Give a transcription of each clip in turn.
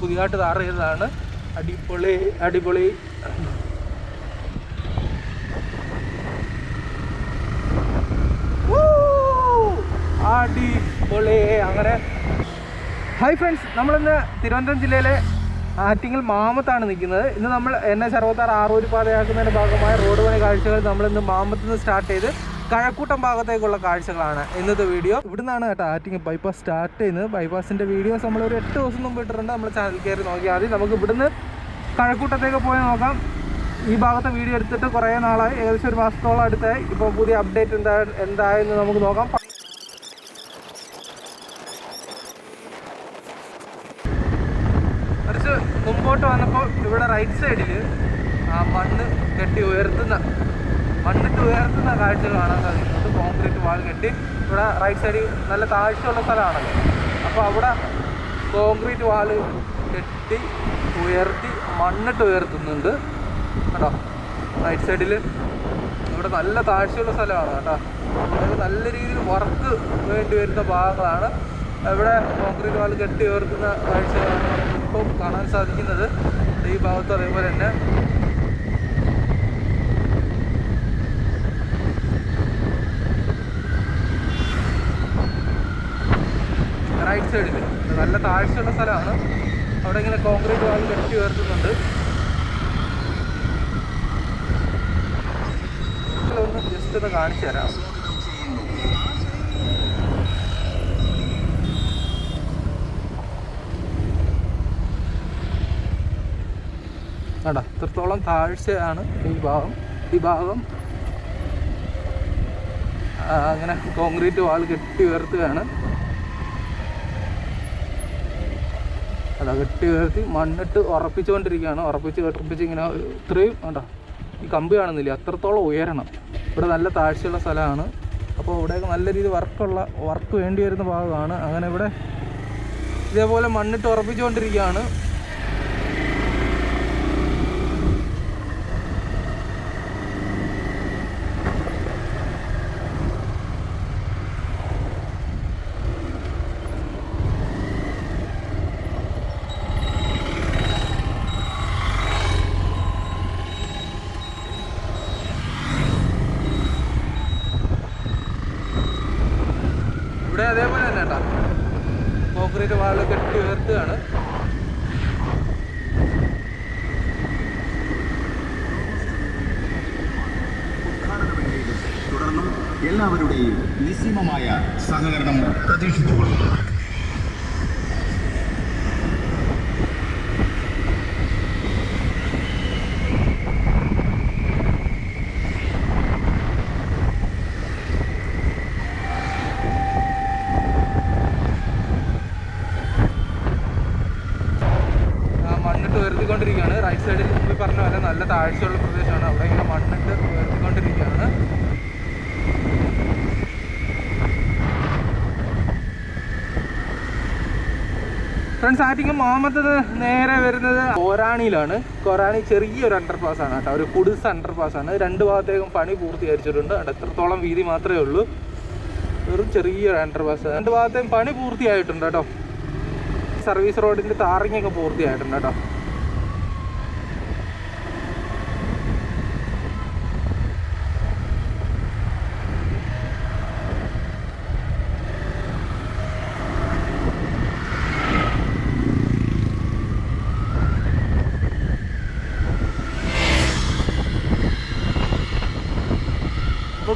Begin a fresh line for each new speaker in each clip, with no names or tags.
പുതിയതായിട്ട് താറ ചെയ്തതാണ്. അടിപൊളി അടിപൊളി! അടിപൊളി. അങ്ങനെ. ഹായ് ഫ്രണ്ട്സ് നമ്മളിന്ന് തിരുവനന്തപുരം ജില്ലയിലെ ആറ്റിങ്ങൽ മാമത്താണ് നിൽക്കുന്നത്. ഇന്ന് നമ്മൾ എൻ എച്ച് അറുപത്താറ് ആറൂര് പാതയാക്കുന്നതിന്റെ ഭാഗമായ റോഡ് പണി കാഴ്ചകൾ നമ്മളിന്ന് മാമത്ത് നിന്ന് സ്റ്റാർട്ട് ചെയ്ത് കഴക്കൂട്ടം ഭാഗത്തേക്കുള്ള കാഴ്ചകളാണ് ഇന്നത്തെ വീഡിയോ ഇവിടുന്നാണ് കേട്ടോ ആറ്റിങ് ബൈപ്പാസ് സ്റ്റാർട്ട് ചെയ്യുന്നത്. ബൈപ്പാസിന്റെ വീഡിയോസ് നമ്മൾ ഒരു എട്ട് ദിവസം മുമ്പ് ഇട്ടിട്ടുണ്ട്. നമ്മൾ ചാനൽ കയറി നോക്കിയാൽ മതി. നമുക്ക് ഇവിടുന്ന് കഴക്കൂട്ടത്തേക്ക് പോയി നോക്കാം. ഈ ഭാഗത്തെ വീഡിയോ എടുത്തിട്ട് കുറേ നാളായി. ഏകദേശം ഒരു മാസത്തോളം അടുത്തായി. ഇപ്പോൾ പുതിയ അപ്ഡേറ്റ് എന്താ എന്തായെന്ന് നമുക്ക് നോക്കാം. കുറച്ച് മുമ്പോട്ട് വന്നപ്പോൾ ഇവിടെ റൈറ്റ് സൈഡിൽ ആ മണ്ണ് കെട്ടി ഉയർത്തുന്ന മണ്ണിട്ട് ഉയർത്തുന്ന കാഴ്ച കാണാൻ സാധിക്കുന്നുണ്ട് കോൺക്രീറ്റ് വാൾ കെട്ടി ഇവിടെ റൈറ്റ് സൈഡിൽ നല്ല താഴ്ചയുള്ള സ്ഥലമാണല്ലോ. അപ്പോൾ അവിടെ കോൺക്രീറ്റ് വാൾ കെട്ടി ഉയർത്തി മണ്ണിട്ട് ഉയർത്തുന്നുണ്ട്. കേട്ടോ? റൈറ്റ് സൈഡിൽ ഇവിടെ നല്ല താഴ്ചയുള്ള സ്ഥലമാണ് കേട്ടോ. അതായത് നല്ല രീതിയിൽ വർക്ക് വേണ്ടി വരുന്ന ഭാഗങ്ങളാണ്. ഇവിടെ കോൺക്രീറ്റ് വാൾ കെട്ടി ഉയർത്തുന്ന കാഴ്ചകളാണ് ഇപ്പോൾ കാണാൻ സാധിക്കുന്നത്. ഈ ഭാഗത്ത് അതേപോലെ തന്നെ റൈറ്റ് സൈഡിൽ നല്ല താഴ്ചയുള്ള സ്ഥലമാണ്. അവിടെ ഇങ്ങനെ കോൺക്രീറ്റ് വാൾ കെട്ടി ഉയർത്തുന്നുണ്ട്. ഒന്ന് ജസ്റ്റ് ഒന്ന് കാണിച്ചു തരാം. കണ്ടോ ഇത്രത്തോളം താഴ്ചയാണ് ഈ ഭാഗം. ഈ ഭാഗം അങ്ങനെ കോൺക്രീറ്റ് വാൾ കെട്ടി ഉയർത്തുകയാണ്. അതാ കെട്ടി ഉയർത്തി മണ്ണിട്ട് ഉറപ്പിച്ചുകൊണ്ടിരിക്കുകയാണ്. ഉറപ്പിച്ച് ഉറപ്പിച്ച് ഇങ്ങനെ ഇത്രയും വേണ്ട ഈ കമ്പി കാണുന്നില്ല? അത്രത്തോളം ഉയരണം. ഇവിടെ നല്ല താഴ്ചയുള്ള സ്ഥലമാണ്. അപ്പോൾ ഇവിടെയൊക്കെ നല്ല രീതിയിൽ വർക്കുള്ള വർക്ക് വേണ്ടി വരുന്ന ഭാഗമാണ്. അങ്ങനെ ഇവിടെ ഇതേപോലെ മണ്ണിട്ട് ഉറപ്പിച്ചുകൊണ്ടിരിക്കുകയാണ് ഇവിടെ അതേപോലെ തന്നെ കേട്ടോ കോൺക്രീറ്റ് വാൾ കെട്ടി ഉയർത്തുകയാണ്
തുടർന്നും എല്ലാവരുടെയും നിസ്സീമമായ സഹകരണം പ്രതീക്ഷിച്ചുകൊള്ളുന്നു
ആ, മണ്ണിട്ട് ഉയർത്തിക്കൊണ്ടിരിക്കുകയാണ് റൈറ്റ് സൈഡിൽ ഈ പറഞ്ഞ പോലെ നല്ല താഴ്ചയുള്ള പ്രദേശമാണ്. അവിടെ ഇങ്ങനെ മണ്ണിട്ട് ഉയർത്തിക്കൊണ്ടിരിക്കുകയാണ്. ഫ്രണ്ട്സ് ആറ്റിങ്ങൽ മാമത്തത് നേരെ വരുന്നത് കോരാണിയിലാണ്. കോരാണി ചെറിയൊരു അണ്ടർപാസ് ആണ് കേട്ടോ. ഒരു കുടിസ് അണ്ടർപാസ് ആണ്. രണ്ട് ഭാഗത്തേക്കും പണി പൂർത്തീകരിച്ചിട്ടുണ്ട്. എത്രത്തോളം വീതി മാത്രമേ ഉള്ളൂ. വെറും ചെറിയൊരു അണ്ടർപാസ് രണ്ട് ഭാഗത്തേക്കും പണി പൂർത്തിയായിട്ടുണ്ട് കേട്ടോ. സർവീസ് റോഡിന്റെ താറിങ്ങൊക്കെ പൂർത്തിയായിട്ടുണ്ട് കേട്ടോ.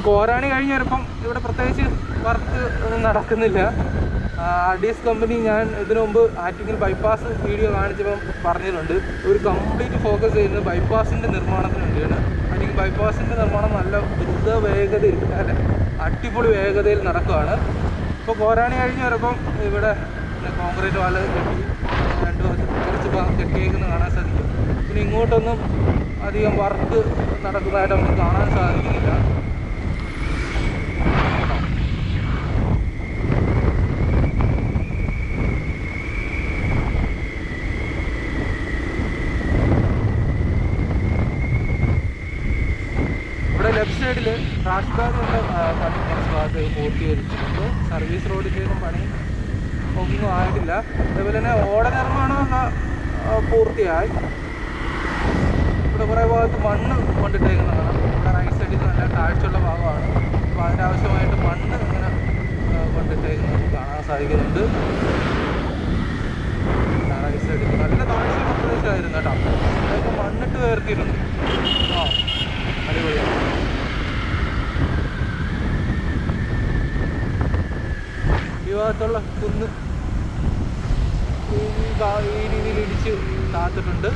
ഗോരാണി കഴിഞ്ഞ് ഇവിടെ പ്രത്യേകിച്ച് വർക്ക് ഒന്നും നടക്കുന്നില്ല. ഡി എസ് കമ്പനി ഞാൻ ഇതിനു മുമ്പ് ആറ്റിങ്ങൽ ബൈപ്പാസ് വീഡിയോ കാണിച്ചപ്പം പറഞ്ഞിട്ടുണ്ട്. ഒരു കംപ്ലീറ്റ് ഫോക്കസ് ചെയ്യുന്നത് ബൈപ്പാസിന്റെ നിർമ്മാണത്തിന് വേണ്ടിയാണ്. ആറ്റിങ്ങൽ ബൈപ്പാസിന്റെ നിർമ്മാണം നല്ല ദ്രുത വേഗതയിൽ അല്ലെ അടിപൊളി വേഗതയിൽ നടക്കുകയാണ് ഇപ്പോൾ കോരാണി കഴിഞ്ഞ് ഇവിടെ കോൺക്രീറ്റ് വാല കെട്ടി രണ്ട് കുറച്ച് ഭാഗം കെട്ടിയേക്കുന്നത് കാണാൻ സാധിക്കും. പിന്നെ ഇങ്ങോട്ടൊന്നും അധികം വർക്ക് നടക്കുന്നതായിട്ട് നമുക്ക് കാണാൻ സാധിക്കുന്നില്ല ഇവിടെ ലെഫ്റ്റ് റാഷ് ബാഗിന്റെ പണി കുറച്ച് ഭാഗത്ത് പൂർത്തീകരിച്ചിട്ടുണ്ട് സർവീസ് റോഡിന്റെയൊന്നും പണി ഒന്നും ആയിട്ടില്ല. അതുപോലെ തന്നെ ഓട നിർമ്മാണം പൂർത്തിയായി. ഇവിടെ കുറേ ഭാഗത്ത് മണ്ണ് കൊണ്ടിട്ടേക്കുന്നതാണ്. ഇവിടെ റൈറ്റ് സൈഡിൽ നല്ല താഴ്ചയുള്ള ഭാഗമാണ്. അപ്പോൾ അതിനാവശ്യമായിട്ട് മണ്ണ് ഇങ്ങനെ കൊണ്ടിട്ടേക്കുന്നത് കാണാൻ സാധിക്കുന്നുണ്ട്. റൈറ്റ് സൈഡിൽ നല്ല താഴ്ചയുള്ള പ്രദേശമായിരുന്നു കേട്ടോ. അതൊക്കെ മണ്ണിട്ട് ഉയർത്തിയിട്ടുണ്ട് ആ അടിപൊളിയാണ്. ഭാഗത്തുള്ള കുന്ന് ഈ രീതിയിൽ ഇടിച്ച് താത്തിട്ടുണ്ട്.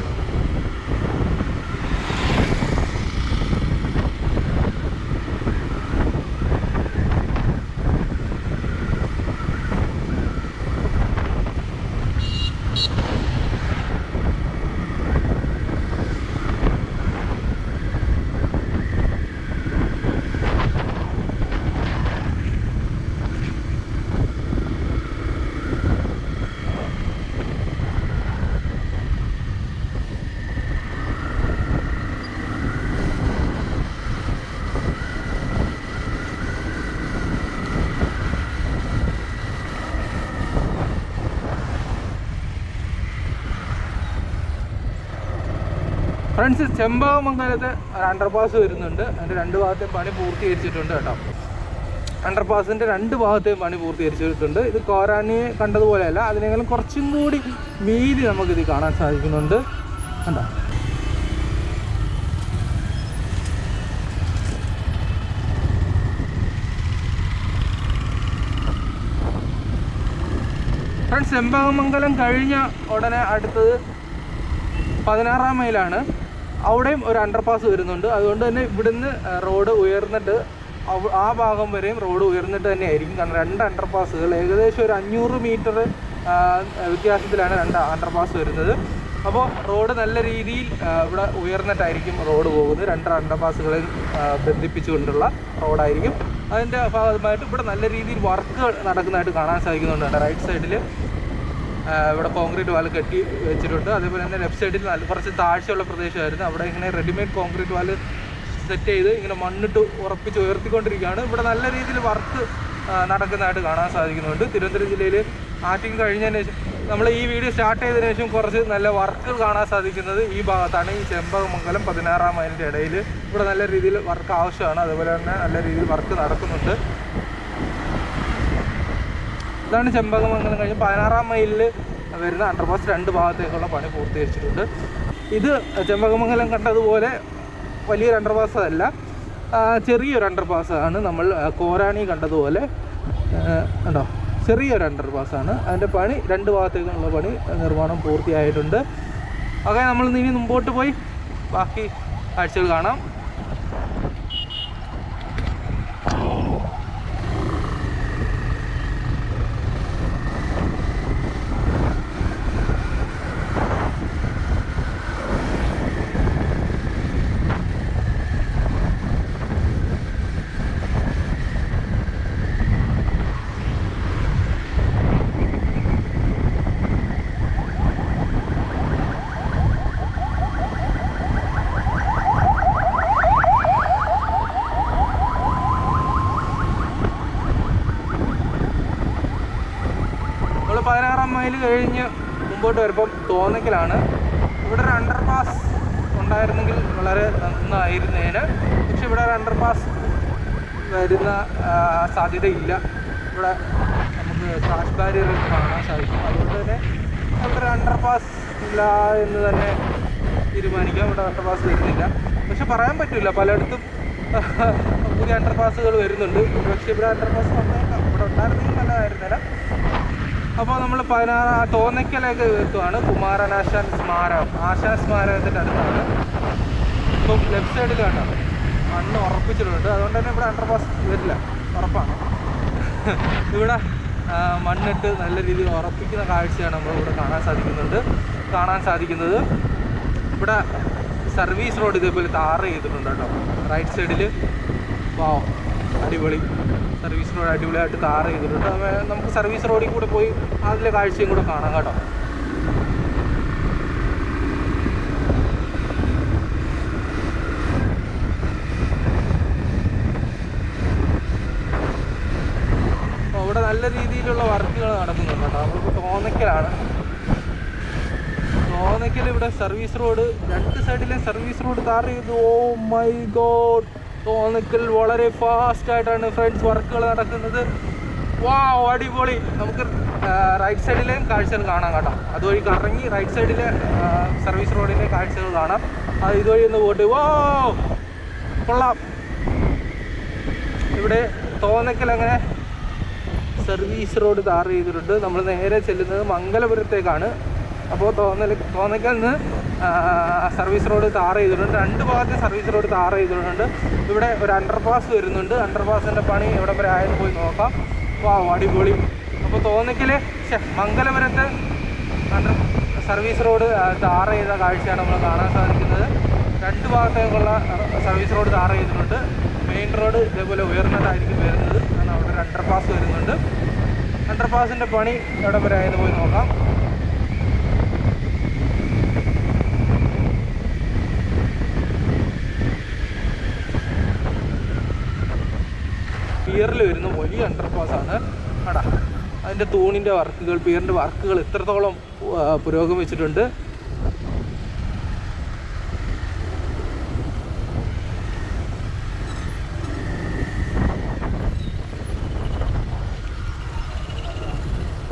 ഫ്രണ്ട്സ് ചെമ്പകമംഗലത്ത് ഒരു അണ്ടർപാസ് വരുന്നുണ്ട്. അതിന്റെ രണ്ട് ഭാഗത്തെയും പണി പൂർത്തീകരിച്ചിട്ടുണ്ട് കേട്ടോ. അണ്ടർപാസിന്റെ രണ്ട് ഭാഗത്തെയും പണി പൂർത്തീകരിച്ചിട്ടുണ്ട്. ഇത് കോരാണിയെ കണ്ടതുപോലെയല്ല അതിനേക്കാളും കുറച്ചും കൂടി വീതി നമുക്കിത് കാണാൻ സാധിക്കുന്നുണ്ട്. കണ്ടോ? ഫ്രണ്ട്സ് ചെമ്പകമംഗലം കഴിഞ്ഞ ഉടനെ അടുത്തത് പതിനാറാം മൈലാണ്. അവിടെയും ഒരു അണ്ടർപാസ് വരുന്നുണ്ട്. അതുകൊണ്ട് തന്നെ ഇവിടുന്ന് റോഡ് ഉയർന്നിട്ട് ആ ഭാഗം വരെയും റോഡ് ഉയർന്നിട്ട് തന്നെ ആയിരിക്കും കാരണം രണ്ട് അണ്ടർപാസുകൾ ഏകദേശം ഒരു അഞ്ഞൂറ് മീറ്റർ വ്യത്യാസത്തിലാണ് രണ്ട് അണ്ടർപാസ് വരുന്നത്. അപ്പോൾ റോഡ് നല്ല രീതിയിൽ ഇവിടെ ഉയർന്നിട്ടായിരിക്കും റോഡ് പോകുന്നത്. രണ്ട് അണ്ടർപാസുകളെ ബന്ധിപ്പിച്ചുകൊണ്ടുള്ള റോഡായിരിക്കും അതിന്റെ ഭാഗമായിട്ട് ഇവിടെ നല്ല രീതിയിൽ വർക്കുകൾ നടക്കുന്നതായിട്ട് കാണാൻ സാധിക്കുന്നുണ്ട്. റൈറ്റ് സൈഡിൽ ഇവിടെ കോൺക്രീറ്റ് വാൽ കെട്ടി വെച്ചിട്ടുണ്ട്. അതേപോലെ തന്നെ ലെഫ്റ്റ് സൈഡിൽ നല്ല കുറച്ച് താഴ്ചയുള്ള പ്രദേശമായിരുന്നു. അവിടെ ഇങ്ങനെ റെഡിമെയ്ഡ് കോൺക്രീറ്റ് വാൽ സെറ്റ് ചെയ്ത് ഇങ്ങനെ മണ്ണിട്ട് ഉറപ്പിച്ച് ഉയർത്തിക്കൊണ്ടിരിക്കുകയാണ്. ഇവിടെ നല്ല രീതിയിൽ വർക്ക് നടക്കുന്നതായിട്ട് കാണാൻ സാധിക്കുന്നുണ്ട്. തിരുവനന്തപുരം ജില്ലയിൽ ആറ്റിങ് കഴിഞ്ഞതിന് ശേഷം നമ്മൾ ഈ വീഡിയോ സ്റ്റാർട്ട് ചെയ്തതിന് ശേഷം കുറച്ച് നല്ല വർക്കുകൾ കാണാൻ സാധിക്കുന്നത് ഈ ഭാഗത്താണ്. ഈ ചെമ്പകമംഗലം പതിനാറാം മൈലിന്റെ ഇടയിൽ ഇവിടെ നല്ല രീതിയിൽ വർക്ക് ആവശ്യമാണ്. അതുപോലെ തന്നെ നല്ല രീതിയിൽ വർക്ക് നടക്കുന്നുണ്ട്. ഇതാണ് ചെമ്പകമംഗലം കഴിഞ്ഞ് പതിനാറാം മൈലിൽ വരുന്ന അണ്ടർപാസ് രണ്ട് ഭാഗത്തേക്കുള്ള പണി പൂർത്തീകരിച്ചിട്ടുണ്ട്. ഇത് ചെമ്പകമംഗലം കണ്ടതുപോലെ വലിയൊരു അണ്ടർപാസ് അല്ല. ചെറിയൊരു അണ്ടർപാസ് ആണ് നമ്മൾ കോരാണി കണ്ടതുപോലെ. ഉണ്ടോ ചെറിയൊരു അണ്ടർപാസ് ആണ്. അതിന്റെ പണി രണ്ട് ഭാഗത്തേക്കുള്ള പണി നിർമ്മാണം പൂർത്തിയായിട്ടുണ്ട്. ഓക്കെ നമ്മൾ ഇനി മുമ്പോട്ട് പോയി. ബാക്കി കാഴ്ചകൾ കാണാം നമ്മൾ പതിനാറാം മൈൽ കഴിഞ്ഞ് മുമ്പോട്ട് വരുമ്പം തോന്നിക്കലാണ് ഇവിടെ ഒരു അണ്ടർപാസ് ഉണ്ടായിരുന്നെങ്കിൽ വളരെ നന്നായിരുന്നേന്. പക്ഷെ ഇവിടെ ഒരു അണ്ടർപാസ് വരുന്ന സാധ്യതയില്ല. ഇവിടെ നമുക്ക് ക്രാഷ് ബാരിയർ കാണാൻ സാധിക്കും. അതുകൊണ്ട് തന്നെ ഇവിടെ ഒരു അണ്ടർപാസ് ഇല്ല എന്ന് തന്നെ തീരുമാനിക്കാം. ഇവിടെ അണ്ടർപാസ് വരുന്നില്ല. പക്ഷെ പറയാൻ പറ്റില്ല പലയിടത്തും പുതിയ അണ്ടർപാസുകൾ വരുന്നുണ്ട്. പക്ഷേ ഇവിടെ അണ്ടർപാസ് വന്നേക്കാം. ഇവിടെ ഉണ്ടായിരുന്നെങ്കിൽ നല്ലതായിരുന്നില്ല അപ്പോൾ നമ്മൾ പതിനാറ് തോന്നയ്ക്കലേക്ക് എത്തുവാണ്. കുമാരനാശാൻ സ്മാരകം. ആശാൻ സ്മാരകത്തിന്റെ അടുത്താണ്. ഇപ്പം ലെഫ്റ്റ് സൈഡിൽ കണ്ടോ? മണ്ണ് ഉറപ്പിച്ചിട്ടുണ്ട്. അതുകൊണ്ട് തന്നെ ഇവിടെ അണ്ടർപാസ് വരില്ല. ഉറപ്പാണ്. ഇവിടെ മണ്ണിട്ട് നല്ല രീതിയിൽ ഉറപ്പിക്കുന്ന കാഴ്ചയാണ് നമ്മൾ ഇവിടെ കാണാൻ സാധിക്കുന്നുണ്ട് കാണാൻ സാധിക്കുന്നത്. ഇവിടെ സർവീസ് റോഡ് ഇതേപോലെ താറ് ചെയ്തിട്ടുണ്ട് കേട്ടോ. റൈറ്റ് സൈഡിൽ വാവ് അടിപൊളി. സർവീസ് റോഡ് അടിപൊളിയായിട്ട് കാർ ചെയ്തിട്ടുണ്ട്. നമുക്ക് സർവീസ് റോഡിൽ കൂടെ പോയി അതിലെ കാഴ്ചയും കൂടെ കാണാം കേട്ടോ. ഇവിടെ നല്ല രീതിയിലുള്ള വർക്കുകൾ നടക്കുന്നുണ്ട് കേട്ടോ. നമ്മൾ തോന്നയ്ക്കലാണ്. തോന്നയ്ക്കൽ ഇവിടെ സർവീസ് റോഡ് രണ്ട് സൈഡിലെ സർവീസ് റോഡ് കാർ ചെയ്തു. ഓ മൈ ഗോഡ് തോന്നയ്ക്കൽ വളരെ ഫാസ്റ്റ് ആയിട്ടാണ് ഫ്രണ്ട്സ് വർക്കുകൾ നടക്കുന്നത്. വാ അടിപൊളി. നമുക്ക് റൈറ്റ് സൈഡിലെയും കാഴ്ചകൾ കാണാം കേട്ടോ. അതുവഴി കറങ്ങി റൈറ്റ് സൈഡിലെ സർവീസ് റോഡിലെ കാഴ്ചകൾ കാണാം. അത് ഇതുവഴി ഒന്ന് പോട്ട്. വാ കൊള്ളാം. ഇവിടെ തോന്നിക്കൽ അങ്ങനെ സർവീസ് റോഡ് താർ ചെയ്തിട്ടുണ്ട്. നമ്മൾ നേരെ ചെല്ലുന്നത് മംഗലപുരത്തേക്കാണ്. അപ്പോൾ തോന്നൽ തോന്നിക്കന്ന് സർവീസ് റോഡ് താർ ചെയ്തിട്ടുണ്ട്. രണ്ട് ഭാഗത്ത് സർവീസ് റോഡ് താർ ചെയ്തിട്ടുണ്ട്. ഇവിടെ ഒരു അണ്ടർപാസ് വരുന്നുണ്ട്. അണ്ടർപാസിന്റെ പണി ഇവിടെ വരെ ആയെന്ന് പോയി നോക്കാം. അപ്പോൾ അടിപൊളി. അപ്പോൾ തോന്നിക്കൽ മംഗലപുരത്ത് അണ്ടർ സർവീസ് റോഡ് താർ ചെയ്ത കാഴ്ചയാണ് നമ്മൾ കാണാൻ സാധിക്കുന്നത്. രണ്ട് ഭാഗത്തേക്കുള്ള സർവീസ് റോഡ് താർ ചെയ്തിട്ടുണ്ട്. മെയിൻ റോഡ് ഇതേപോലെ ഉയർന്നതായിരിക്കും വരുന്നത്. കാരണം അവിടെ ഒരു അണ്ടർപാസ് വരുന്നുണ്ട്. അണ്ടർപാസിന്റെ പണി എവിടെ വരെ ആയെന്ന് പോയി നോക്കാം. പിയറിൽ വരുന്ന വലിയ അണ്ടർപാസ് ആണ്. അടാ അതിന്റെ തൂണിന്റെ വർക്കുകൾ പിയറിന്റെ വർക്കുകൾ എത്രത്തോളം പുരോഗമിച്ചിട്ടുണ്ട്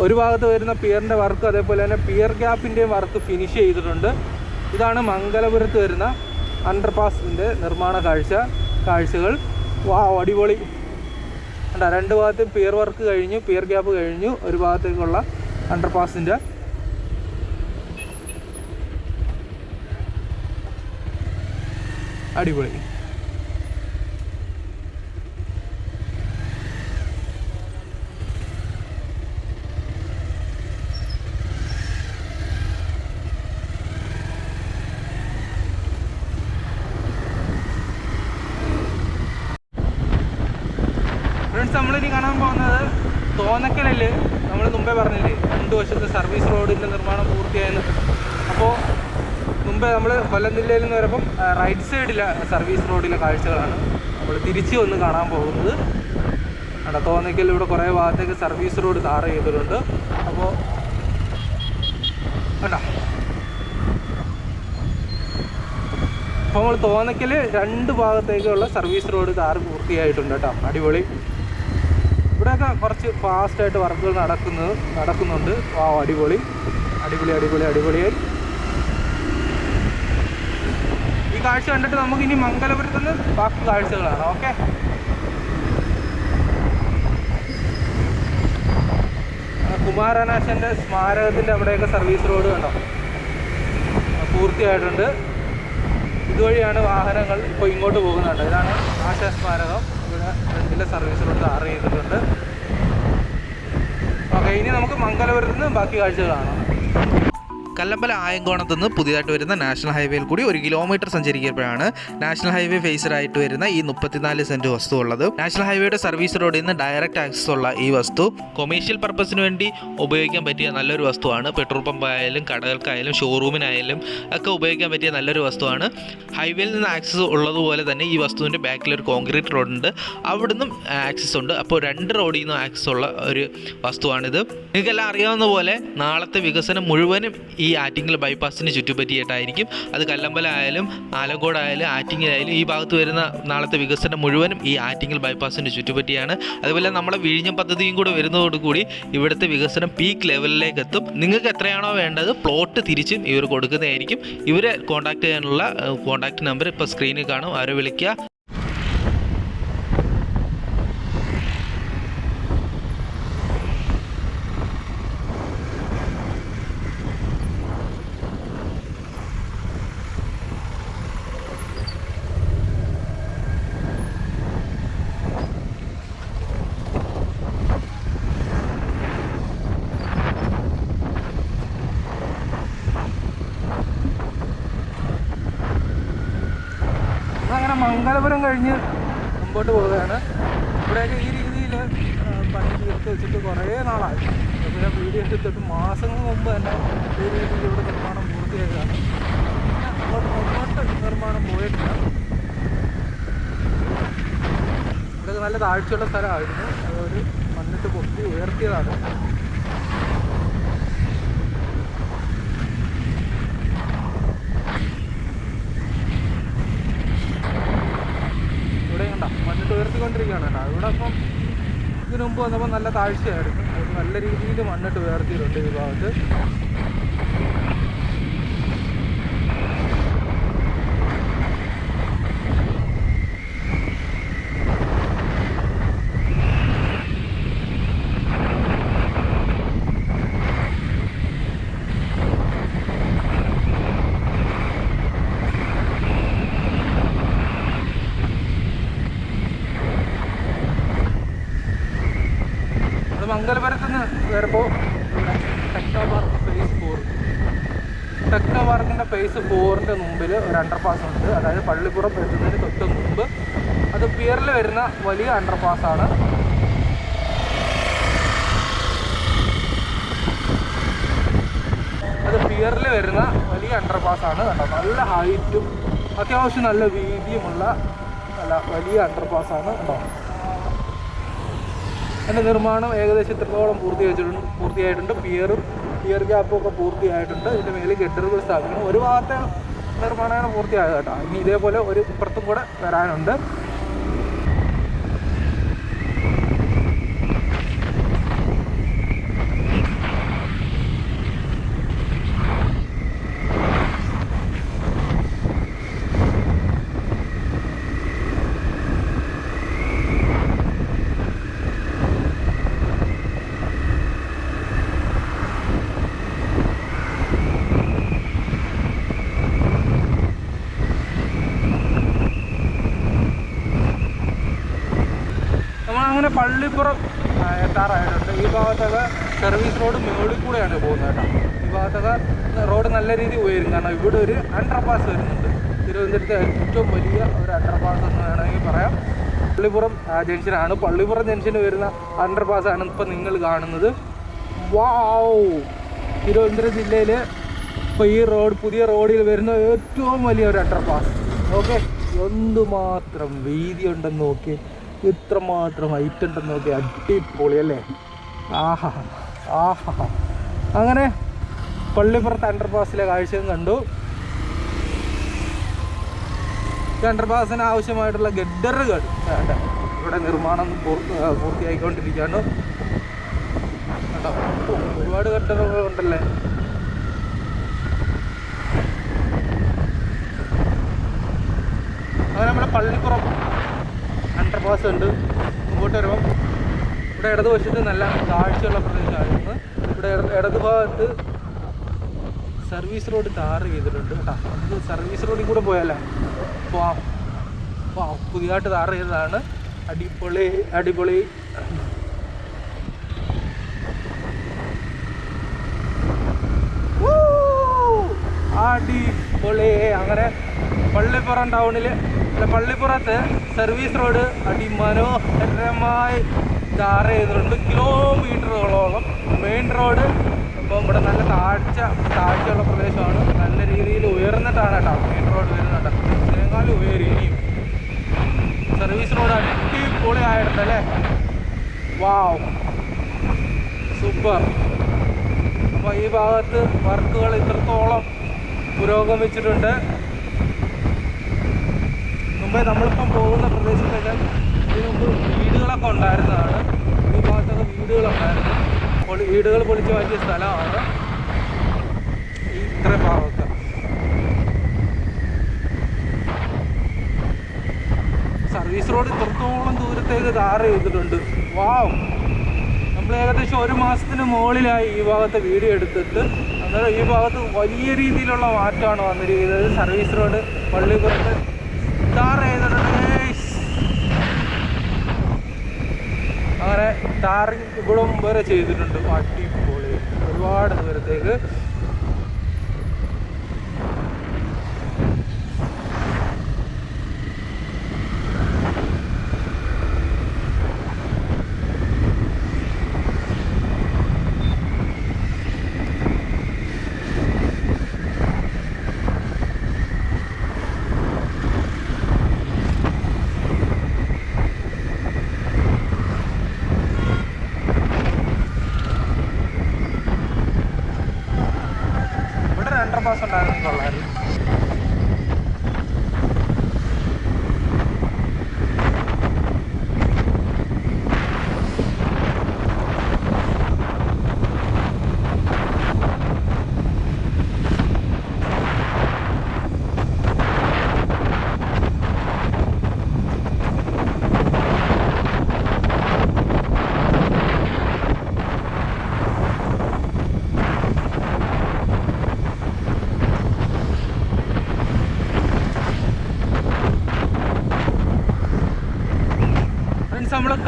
ഒരു ഭാഗത്ത് വരുന്ന പിയറിന്റെ വർക്ക് അതേപോലെ തന്നെ പിയർ ഗ്യാപ്പിന്റെയും വർക്ക് ഫിനിഷ് ചെയ്തിട്ടുണ്ട്. ഇതാണ് മംഗലപുരത്ത് വരുന്ന അണ്ടർപാസിന്റെ നിർമ്മാണ കാഴ്ച കാഴ്ചകൾ. വാ അടിപൊളി. കണ്ട രണ്ട് ഭാഗത്തും പിയർ വർക്ക് കഴിഞ്ഞു പിയർ ഗ്യാപ്പ് കഴിഞ്ഞു ഒരു ഭാഗത്തേക്കുള്ള അണ്ടർപാസിന്റെ അടിപൊളി ഫ്രണ്ട്സ് നമ്മളിനി കാണാൻ പോകുന്നത് തോന്നക്കലിൽ നമ്മൾ മുമ്പേ പറഞ്ഞില്ലേ രണ്ട് വശത്ത് സർവീസ് റോഡിന്റെ നിർമ്മാണം പൂർത്തിയായെന്ന് അപ്പോൾ മുമ്പേ നമ്മൾ കൊല്ലം ജില്ലയിൽ നിന്ന് വരുമ്പം റൈറ്റ് സൈഡിലെ സർവീസ് റോഡിലെ കാഴ്ചകളാണ്. നമ്മൾ തിരിച്ച് വന്ന് കാണാൻ പോകുന്നത്. തോന്നിക്കൽ ഇവിടെ കുറേ ഭാഗത്തേക്ക് സർവീസ് റോഡ് താർ ചെയ്തിട്ടുണ്ട് അപ്പോൾ വേണ്ട അപ്പോൾ നമ്മൾ തോന്നക്കൽ രണ്ട് ഭാഗത്തേക്കുള്ള സർവീസ് റോഡ് താർ പൂർത്തിയായിട്ടുണ്ട് കേട്ടോ. അടിപൊളി. ഇവിടെയൊക്കെ കുറച്ച് ഫാസ്റ്റായിട്ട് വർക്കുകൾ നടക്കുന്നത് നടക്കുന്നുണ്ട്. ആ അടിപൊളി. അടിപൊളി അടിപൊളി അടിപൊളിയായി ഈ കാഴ്ച കണ്ടിട്ട് നമുക്ക് ഇനി മംഗലപുരത്ത് നിന്ന് ബാക്കി കാഴ്ചകളാണ് ഓക്കെ കുമാരനാശന്റെ സ്മാരകത്തിന്റെ അവിടെയൊക്കെ സർവീസ് റോഡ് കണ്ടോ? പൂർത്തിയായിട്ടുണ്ട്. ഇതുവഴിയാണ് വാഹനങ്ങൾ ഇപ്പോൾ ഇങ്ങോട്ട് പോകുന്നുണ്ട് ഇതാണ് ആശാ സ്മാരകം. ഇവിടെ ഫ്രണ്ടിലെ സർവീസ് റോഡ് ആർ ചെയ്തിട്ടുണ്ട്. ഓക്കെ ഇനി നമുക്ക് മംഗലപുരത്ത് നിന്ന് ബാക്കി കാഴ്ചകൾ കാണാം
കല്ലമ്പല ആയങ്കോണത്ത് നിന്ന് പുതിയതായിട്ട് വരുന്ന നാഷണൽ ഹൈവേയിൽ കൂടി ഒരു കിലോമീറ്റർ സഞ്ചരിക്കുമ്പോഴാണ് നാഷണൽ ഹൈവേ ഫേസറായിട്ട് വരുന്ന ഈ മുപ്പത്തിനാല് സെന്റ് വസ്തു ഉള്ളത്. നാഷണൽ ഹൈവേയുടെ സർവീസ് റോഡിൽ നിന്ന് ഡയറക്റ്റ് ആക്സസ് ഉള്ള ഈ വസ്തു കൊമേഴ്ഷ്യൽ പർപ്പസിന് വേണ്ടി ഉപയോഗിക്കാൻ പറ്റിയ നല്ലൊരു വസ്തുവാണ്. പെട്രോൾ പമ്പ് ആയാലും കടകൾക്കായാലും ഷോറൂമിനായാലും ഒക്കെ ഉപയോഗിക്കാൻ പറ്റിയ നല്ലൊരു വസ്തുവാണ്. ഹൈവേയിൽ നിന്ന് ആക്സസ് ഉള്ളതുപോലെ തന്നെ ഈ വസ്തുവിന്റെ ബാക്കിൽ ഒരു കോൺക്രീറ്റ് റോഡുണ്ട്. അവിടുന്നും ആക്സസ് ഉണ്ട്. അപ്പോൾ രണ്ട് റോഡിൽ നിന്നും ആക്സസ് ഉള്ള ഒരു വസ്തുവാണിത്. നിങ്ങൾക്കെല്ലാം അറിയാവുന്ന പോലെ നാളത്തെ വികസനം മുഴുവനും ആറ്റിങ്ങൽ ബൈപ്പാസിന് ചുറ്റുപറ്റിയിട്ടായിരിക്കും. അത് കല്ലമ്പല ആയാലും ആലങ്കോട് ആയാലും ആറ്റിങ്ങലായാലും ഈ ഭാഗത്ത് വരുന്ന നാളത്തെ വികസനം മുഴുവനും ഈ ആറ്റിങ്ങൽ ബൈപ്പാസിന് ചുറ്റുപറ്റിയാണ്. അതുപോലെ നമ്മളെ വിഴിഞ്ഞം പദ്ധതിയും കൂടെ വരുന്നതോടുകൂടി ഇവിടുത്തെ വികസനം പീക്ക് ലെവലിലേക്ക് എത്തും നിങ്ങൾക്ക് എത്രയാണോ വേണ്ടത് പ്ലോട്ട് തിരിച്ചും ഇവർ കൊടുക്കുന്നതായിരിക്കും. ഇവരെ കോൺടാക്ട് ചെയ്യാനുള്ള കോൺടാക്ട് നമ്പർ ഇപ്പോൾ സ്ക്രീനിൽ കാണും. അവരെ വിളിക്കുക.
വീടൊക്കെ പണി തീർത്ത് വെച്ചിട്ട് കുറേ നാളായി. പിന്നെ വീഡിയോ എടുത്തിട്ട് മാസങ്ങൾ മുമ്പ് തന്നെ ഈ വീടിന്റെ നിർമ്മാണം പൂർത്തിയായതാണ്. പിന്നെ അങ്ങോട്ട് മുമ്പോട്ട് നിർമ്മാണം പോയിട്ടില്ല. ഇവിടെ നല്ല താഴ്ചയുള്ള സ്ഥലമായിരുന്നു. ഒരു മണ്ണിട്ട് പൊത്തി ഉയർത്തിയതാണ്. ഇവിടെ കണ്ട? മണ്ണിട്ട് ഉയർത്തിക്കൊണ്ടിരിക്കുകയാണ് കേട്ടോ. ഇവിടെ അപ്പം മുമ്പ് വന്നപ്പോൾ നല്ല താഴ്ചയായിരുന്നു. നല്ല രീതിയിൽ മണ്ണിട്ട് ഉയർത്തിയിട്ടുണ്ട് ഈ ഭാഗത്ത് അത് മംഗലപുരത്ത് നിന്ന് വരുമ്പോൾ Techno Park phase four Techno പാർക്കിന്റെ ഫേസ് ഫോറിന്റെ മുമ്പിൽ ഒരു അണ്ടർപാസ് ഉണ്ട് അതായത് പള്ളിപ്പുറം എത്തുന്നതിന് തൊട്ട് മുമ്പ് അത് പിയറിൽ വരുന്ന വലിയ അണ്ടർപാസ് ആണ്. അത് പിയറിൽ വരുന്ന വലിയ അണ്ടർപാസ് ആണ് കണ്ടോ നല്ല ഹൈറ്റും അത്യാവശ്യം നല്ല വീതിയുമുള്ള നല്ല വലിയ ആണ് കണ്ടോ അതിന്റെ നിർമ്മാണം ഏകദേശം ഇത്രത്തോളം പൂർത്തീകരിച്ചിട്ടുണ്ട് പൂർത്തിയായിട്ടുണ്ട്? പിയറും പിയർ ഗ്യാപ്പും ഒക്കെ പൂർത്തിയായിട്ടുണ്ട്. ഇതിന്റെ മേലിൽ കെട്ടിടങ്ങൾ സ്ഥാപിക്കണം ഒരു ഭാഗത്തെ നിർമ്മാണമാണ് പൂർത്തിയായത് കേട്ടോ. ഇനി ഇതേപോലെ ഒരു ഇപ്പുറത്തും കൂടെ വരാനുണ്ട് നമ്മളങ്ങനെ പള്ളിപ്പുറം എത്താറായിട്ടുണ്ട്. ഈ ഭാഗത്തൊക്കെ സർവീസ് റോഡ് മുകളിൽ കൂടെയാണ് പോകുന്നത് കേട്ടോ. ഈ ഭാഗത്തൊക്കെ റോഡ് നല്ല രീതിയിൽ ഉയരും. കാരണം ഇവിടെ ഒരു അണ്ടർപാസ് വരുന്നുണ്ട്. തിരുവനന്തപുരത്തെ ഏറ്റവും വലിയ ഒരു അണ്ടർപാസ് എന്ന് വേണമെങ്കിൽ പറയാം. പള്ളിപ്പുറം ജംഗ്ഷനാണ്. പള്ളിപ്പുറം ജംഗ്ഷന് വരുന്ന അണ്ടർപാസ് ആണ് ഇപ്പം നിങ്ങൾ കാണുന്നത്. വാവ് തിരുവനന്തപുരം ജില്ലയിൽ ഇപ്പോൾ ഈ റോഡ് പുതിയ റോഡിൽ വരുന്ന ഏറ്റവും വലിയ ഒരു അണ്ടർപാസ് ഓക്കെ എന്തുമാത്രം വീതി ഉണ്ടെന്ന് നോക്കി ഇത്രമാത്രം ഹൈറ്റ് ഉണ്ടെന്ന് നോക്കി അടിപൊളി അല്ലേ? ആഹാ ആഹാ. അങ്ങനെ പള്ളിപ്പുറത്ത് അണ്ടർപാസിലെ കാഴ്ചയും കണ്ടു. അണ്ടർപാസിന് ആവശ്യമായിട്ടുള്ള ഗഡറുകൾ ഇവിടെ നിർമ്മാണം പൂർത്തിയായിക്കൊണ്ടിരിക്കുകയാണ്. ഒരുപാട് ഗഡറുകൾ ഉണ്ടല്ലേ? അങ്ങനെ നമ്മുടെ പള്ളിപ്പുറം ഉണ്ട് മുമ്പോട്ട് വരുമ്പം ഇവിടെ ഇടതുവശത്ത് നല്ല താഴ്ചയുള്ള പ്രദേശമായിരുന്നു. ഇവിടെ ഇടത് ഇടതുഭാഗത്ത് സർവീസ് റോഡ് താർ ചെയ്തിട്ടുണ്ട് കേട്ടോ. നമുക്ക് സർവീസ് റോഡിൽ കൂടെ പോയാലോ? അപ്പോൾ പുതിയതായിട്ട് താർ ചെയ്തതാണ്. അടിപൊളി അടിപൊളി! അടിപൊളി. അങ്ങനെ പള്ളിപ്പുറം ടൗണിൽ പള്ളിപ്പുറത്ത് സർവീസ് റോഡ് അതിമനോഹരമായി ടാർ ചെയ്തിട്ടുണ്ട്. കിലോമീറ്ററുകളോളം മെയിൻ റോഡ്. ഇപ്പം ഇവിടെ നല്ല താഴ്ച താഴ്ചയുള്ള പ്രദേശമാണ്. നല്ല രീതിയിൽ ഉയർന്നിട്ടാണ് കേട്ടോ മെയിൻ റോഡ് വരുന്നുണ്ട് ഇതിനേക്കാളും ഉയരും ഇനിയും. സർവീസ് റോഡ് അടിപൊളി ആയിട്ടുണ്ട് അല്ലേ? വാവ്. സൂപ്പർ. അപ്പോൾ ഈ ഭാഗത്ത് വർക്കുകൾ ഇത്രത്തോളം പുരോഗമിച്ചിട്ടുണ്ട്. മുമ്പേ നമ്മളിപ്പം പോകുന്ന പ്രദേശത്തൊക്കെ ഇതിനു മുമ്പ് വീടുകളൊക്കെ ഉണ്ടായിരുന്നതാണ്. ഈ ഭാഗത്തൊക്കെ വീടുകളുണ്ടായിരുന്നു. പൊളി വീടുകൾ പൊളിച്ചു മാറ്റിയ സ്ഥലമാണ് ഈ ഇത്ര ഭാഗമൊക്കെ സർവീസ് റോഡ് ഇത്രത്തോളം ദൂരത്തേക്ക് ധാര ചെയ്തിട്ടുണ്ട്. വാവ്. നമ്മൾ ഏകദേശം ഒരു മാസത്തിന് മുകളിലായി ഈ ഭാഗത്ത് വീഡിയോ എടുത്തിട്ട് അന്നേരം ഈ ഭാഗത്ത് വലിയ രീതിയിലുള്ള മാറ്റമാണ് വന്നിരിക്കുന്നത്. സർവീസ് റോഡ് പള്ളിപ്പുറത്ത് ടാർ. അങ്ങനെ ടാറിങ് ഇവിടം വരെ ചെയ്തിട്ടുണ്ട്. അടിപൊളി. ഒരുപാട് ദൂരത്തേക്ക്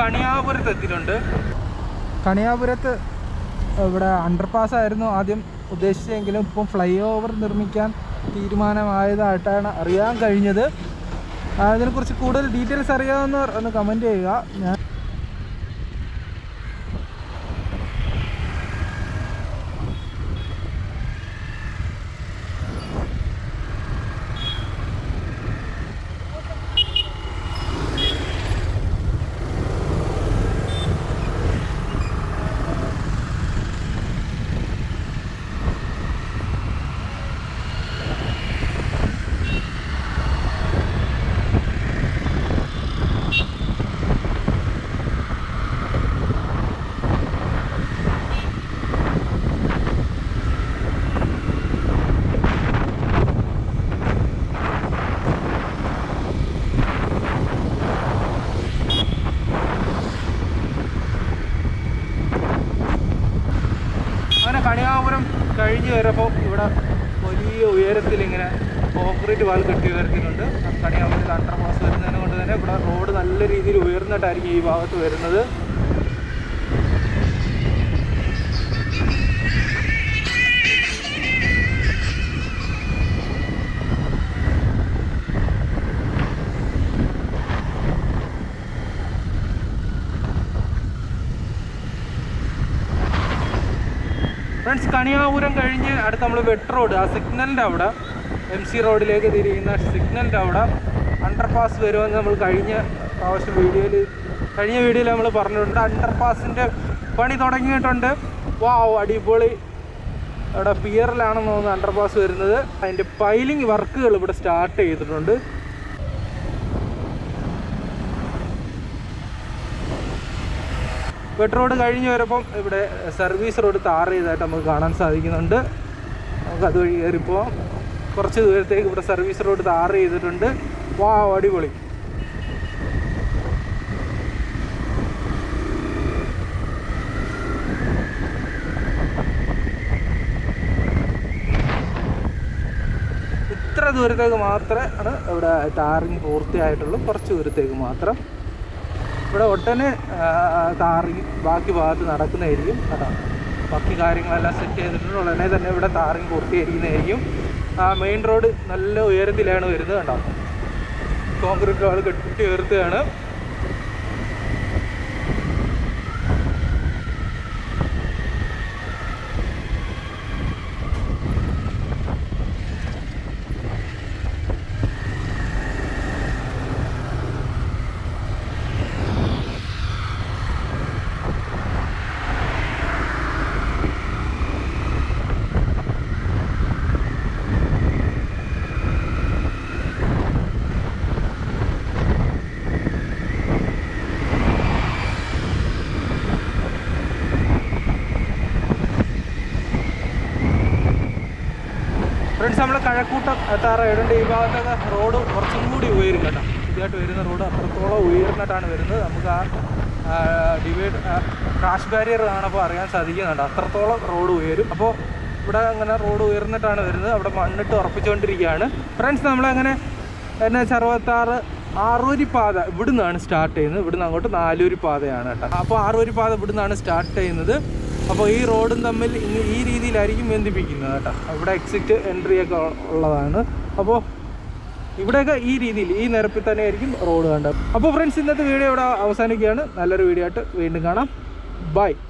കണിയാപുരത്ത് എത്തിയിട്ടുണ്ട്. കണിയാപുരത്ത് ഇവിടെ അണ്ടർപാസ് ആയിരുന്നു ആദ്യം ഉദ്ദേശിച്ചെങ്കിലും ഇപ്പം ഫ്ലൈ ഓവർ നിർമ്മിക്കാൻ തീരുമാനമായതായിട്ടാണ് അറിയാൻ കഴിഞ്ഞത്. അതിനെക്കുറിച്ച് കൂടുതൽ ഡീറ്റെയിൽസ് അറിയാവുന്നവർ ഒന്ന് കമന്റ് ചെയ്യുക. ഞാൻ അങ്ങനെ കണിയാപുരം വരുമ്പോൾ ഇവിടെ വലിയ ഉയരത്തിൽ ഇങ്ങനെ കോൺക്രീറ്റ് വാൾ കെട്ടി ഉയർത്തിയിട്ടുണ്ട് കണിയാപുരത്തിൽ അണ്ടർ പാസ് വരുന്നതിനെ കൊണ്ട് തന്നെ ഇവിടെ റോഡ് നല്ല രീതിയിൽ ഉയർന്നിട്ടായിരിക്കും ഈ ഭാഗത്ത് വരുന്നത്. കണിയാപുരം കഴിഞ്ഞ് അടുത്ത് നമ്മൾ വെട്ട് റോഡ് ആ സിഗ്നലിന്റെ അവിടെ എം സി റോഡിലേക്ക് തിരിയുന്ന സിഗ്നലിന്റെ അവിടെ അണ്ടർപാസ് വരുമെന്ന് നമ്മൾ കഴിഞ്ഞ പ്രാവശ്യം വീഡിയോയിൽ കഴിഞ്ഞ വീഡിയോയിൽ നമ്മൾ പറഞ്ഞിട്ടുണ്ട്. അണ്ടർപാസിന്റെ പണി തുടങ്ങിയിട്ടുണ്ട്. വാവ് അടിപൊളി. അവിടെ പിയറിലാണെന്ന് തോന്നുന്നു അണ്ടർപാസ് വരുന്നത്. അതിന്റെ പൈലിംഗ് വർക്കുകൾ ഇവിടെ സ്റ്റാർട്ട് ചെയ്തിട്ടുണ്ട്. വെട്ട് റോഡ് കഴിഞ്ഞ് വരുമ്പം ഇവിടെ സർവീസ് റോഡ് താർ ചെയ്തായിട്ട് നമുക്ക് കാണാൻ സാധിക്കുന്നുണ്ട്. നമുക്ക് അതുവഴി കയറിപ്പോൾ കുറച്ച് ദൂരത്തേക്ക് ഇവിടെ സർവീസ് റോഡ് താർ ചെയ്തിട്ടുണ്ട്. വാ അടിപൊളി. ഇത്ര ദൂരത്തേക്ക് മാത്രമേ ആണ് ഇവിടെ ടാറിങ് പൂർത്തിയായിട്ടുള്ളൂ. കുറച്ച് ദൂരത്തേക്ക് മാത്രം. ഇവിടെ ഒട്ടനെ താറി ബാക്കി ഭാഗത്ത് നടക്കുന്നതായിരിക്കും. അതാണ് ബാക്കി കാര്യങ്ങളെല്ലാം സെറ്റ് ചെയ്തിട്ടുണ്ട്. ഉടനെ തന്നെ ഇവിടെ താറിങ് പൂർത്തീകരിക്കുന്നതായിരിക്കും. ആ മെയിൻ റോഡ് നല്ല ഉയരത്തിലാണ് വരുന്നത് കേട്ടോ കോൺക്രീറ്റ് റോഡ് കെട്ടി ഉയർത്തുകയാണ്. ഫ്രണ്ട്സ് നമ്മൾ കഴക്കൂട്ടം ഇടണ്ട ഈ ഭാഗത്തൊക്കെ റോഡ് കുറച്ചും കൂടി ഉയരും കേട്ടോ. പുതിയതായിട്ട് വരുന്ന റോഡ് അത്രത്തോളം ഉയർന്നിട്ടാണ് വരുന്നത്. നമുക്ക് ആ ഡിവൈഡ് ക്രാഷ് ബാരിയർ കാണുമ്പോൾ അറിയാൻ സാധിക്കുന്നുണ്ട് അത്രത്തോളം റോഡ് ഉയരും. അപ്പോൾ ഇവിടെ അങ്ങനെ റോഡ് ഉയർന്നിട്ടാണ് വരുന്നത്. അവിടെ മണ്ണിട്ട് ഉറപ്പിച്ചുകൊണ്ടിരിക്കുകയാണ്. ഫ്രണ്ട്സ് നമ്മളങ്ങനെ എന്നാ ചെറുപത്താറ് ആറൂരി പാത ഇവിടുന്നാണ് സ്റ്റാർട്ട് ചെയ്യുന്നത്. ഇവിടുന്ന് അങ്ങോട്ട് നാലൂരി പാതയാണ് കേട്ടോ. അപ്പോൾ ആറൂരി പാത ഇവിടുന്നാണ് സ്റ്റാർട്ട് ചെയ്യുന്നത്. അപ്പോൾ ഈ റോഡും തമ്മിൽ ഈ രീതിയിലായിരിക്കും ബന്ധിപ്പിക്കുന്നത് കേട്ടോ. ഇവിടെ എക്സിറ്റ് എൻട്രി ഒക്കെ ഉള്ളതാണ്. അപ്പോൾ ഇവിടെയൊക്കെ ഈ രീതിയിൽ ഈ നിരപ്പിൽ തന്നെ ആയിരിക്കും റോഡ് കണ്ടത്. അപ്പോൾ ഫ്രണ്ട്സ് ഇന്നത്തെ വീഡിയോ ഇവിടെ അവസാനിക്കുകയാണ്. നല്ലൊരു വീഡിയോ ആയിട്ട് വീണ്ടും കാണാം. ബൈ